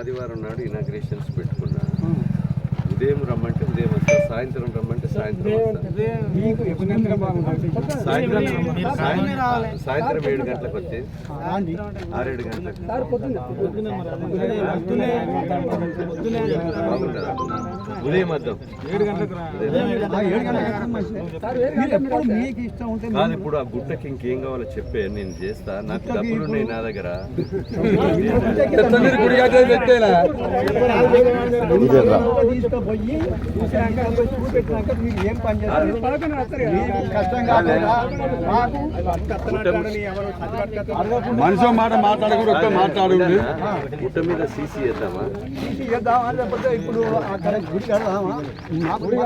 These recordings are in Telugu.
ఆదివారం నాడు ఇనాగ్రేషన్స్ పెట్టుకున్నాం. ఉదయం రమ్మంటే ఉదయం వస్తా సాయంత్రం రమ్మంటే సాయంత్రం సాయంత్రం సాయంత్రం సాయంత్రం ఏడు గంటలకు వచ్చి ఆరేడు గంటలకు. ఉదయం వద్దాం ఏడు గంటలకు రా. మీరు ఎప్పుడు మీకు ఇష్టం ఉంటే కాదు ఇప్పుడు ఆ గుట్టకి ఇంకేం కావాలో చెప్పే నేను చేస్తా. నాకు డబ్బులు ఉన్నాయి నా దగ్గర. తీసుకుపోయి చూసినాక చూపెట్టినాక మీరు ఏం పని చేస్తారు? కష్టం మాకు మనిషి మాట మాట్లాడకూడదు ఒక్క మాట్లాడు గుట్ట మీద సీసీ వేద్దామా తీసి ఇద్దామా లేకపోతే ఇప్పుడు అక్కడ గుడి కడదామా? గుడి.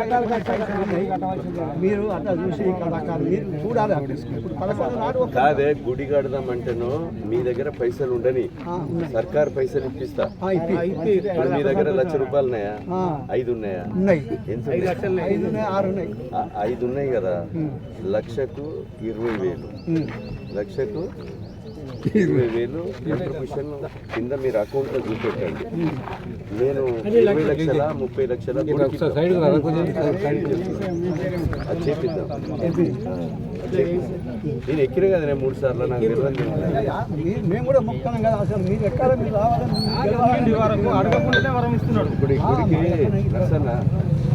మీరు అట్లా చూసి ఇక్కడ అక్కడ మీరు చూడాలి అక్కడ. ఇప్పుడు పదకొండు నాడు ఒక కాదే గుడి కడదామంటేనో మీ దగ్గర పైసలు ఉండని. సర్కార్ పైసలు ఇప్పిస్తా. మీ దగ్గర లక్ష రూపాయలు ఉన్నాయా ఆ, ఐదు ఉన్నాయా? ఐదు ఉన్నాయి? ఆరు ఉన్నాయి. ఆ, ఐదు ఉన్నాయి కదా. లక్షకు ఇరవై వేలు. లక్షకు ఇరవై వేలు కంట్రిబ్యూషన్ కింద మీరు అకౌంట్లో చూపెట్టండి నేను ఇరవై లక్షల ముప్పై లక్షల అది చేపిద్దాం. నేను ఎక్కిన కదా నేను మూడు సార్లు నాకు మేము కూడా మొక్కుతాం కదా అసలు మీరు ఎక్కడ మీరు రావాలని మీరు గెలవాలని వరకు అడగకుండానే వరం ఇస్తున్నాడు ఇప్పుడు ఈ గుడికి నర్సన్న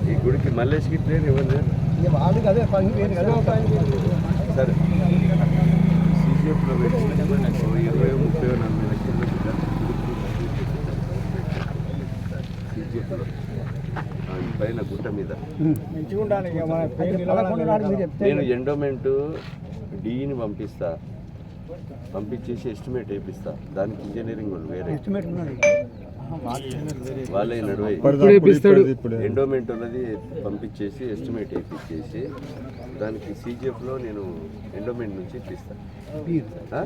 ఈ గుడికి మల్లేష్ గిట్లే ఇవ్వండి పని సరే సీజీఎఫ్లో పెట్టి ఇరవై ముప్పై నలభై లక్షల సీజీఎఫ్లో పైన గుట్ట మీద నేను ఎండోమెంట్ డీని పంపిస్తా పంపించేసి ఎస్టిమేట్ వేపిస్తా దానికి ఇంజనీరింగ్ వేరే ఎస్టిమేట్ వాళ్ళే నడువై ఎండోమెంట్ ఉన్నది పంపించేసి ఎస్టిమేట్ వేపించేసి దానికి సీజీఎఫ్లో నేను ఎండోమెంట్ నుంచి ఇప్పిస్తా మీరు. ఆ?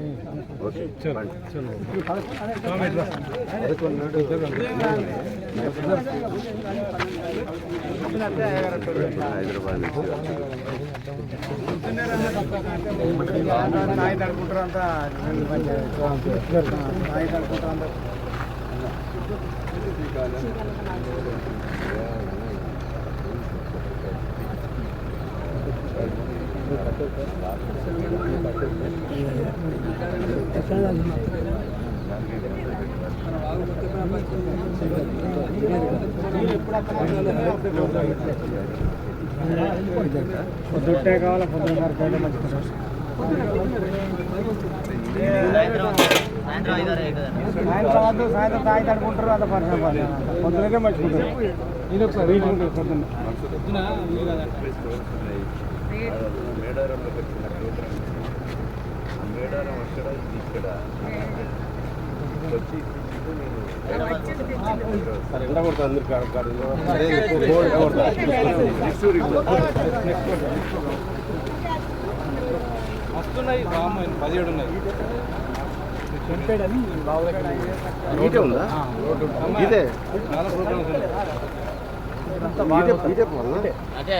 ఓకే. హైదరాబాద్ నుంచి నాయి తడుకుంటారు అంతా నాయి తడుకుంటారు అంతా పొద్దుట్టే కావాలి పొద్దున్న సాయంత్రం వద్దు సాయంత్రం తాగి తడుకుంటారు అంత పరిశ్రమ పొద్దునకే మర్చిపోతారు ఇది ఒకసారి పొద్దున్న వచ్చిన మేడారం అక్కడ ఇక్కడ వచ్చి అందరు కాదు కాదు వస్తున్నాయి పదిహేడు ఉన్నాయి. ఉందా ఇదే చాలా ప్రోగ్రామ్స్ ఉన్నాయి ఇదే ఇదే?